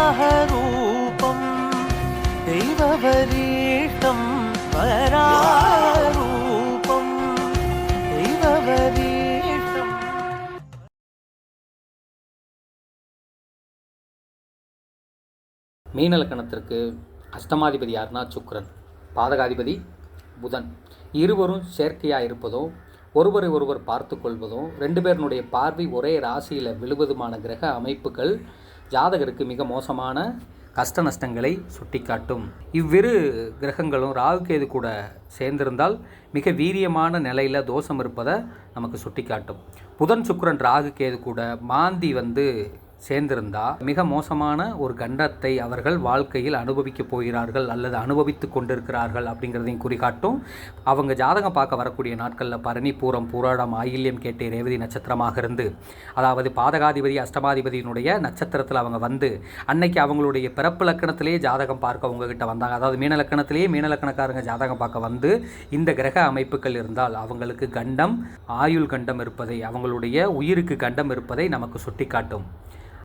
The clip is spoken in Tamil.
വരാഹരൂപം ദൈവവരീഷ്ടം വരാഹരൂപം ദൈവവരീ மீனலக்கணத்திற்கு அஷ்டமாதிபதி யாருன்னா சுக்ரன் பாதகாதிபதி புதன். இருவரும் செயற்கையாக இருப்பதோ ஒருவரை ஒருவர் பார்த்து கொள்வதும் ரெண்டு பேருனுடைய பார்வை ஒரே ராசியில் விழுவதுமான கிரக அமைப்புகள் ஜாதகருக்கு மிக மோசமான கஷ்ட நஷ்டங்களை சுட்டிக்காட்டும். இவ்விரு கிரகங்களும் ராகுகேது கூட சேர்ந்திருந்தால் மிக வீரியமான நிலையில் தோஷம் இருப்பதை நமக்கு சுட்டிக்காட்டும். புதன் சுக்கிரன் ராகுகேது கூட மாந்தி வந்து சேர்ந்திருந்தா மிக மோசமான ஒரு கண்டத்தை அவர்கள் வாழ்க்கையில் அனுபவிக்கப் போகிறார்கள் அல்லது அனுபவித்து கொண்டிருக்கிறார்கள் அப்படிங்கிறதையும் குறிகாட்டும். அவங்க ஜாதகம் பார்க்க வரக்கூடிய நாட்களில் பரணி பூரம் பூராடம் ஆயில்யம் கேட்டே ரேவதி நட்சத்திரமாக இருந்து அதாவது பாதகாதிபதி அஷ்டமாதிபதியினுடைய நட்சத்திரத்தில் அவங்க வந்து அன்னைக்கு அவங்களுடைய பிறப்பு லக்கணத்திலேயே ஜாதகம் பார்க்க உங்ககிட்ட வந்தாங்க. அதாவது மீன லக்கணத்திலேயே மீன லக்கணக்காரங்க ஜாதகம் பார்க்க வந்து இந்த கிரக அமைப்புகள் இருந்தால் அவங்களுக்கு கண்டம் ஆயுள் கண்டம் இருப்பதை அவங்களுடைய உயிருக்கு கண்டம் இருப்பதை நமக்கு சுட்டிக்காட்டும்.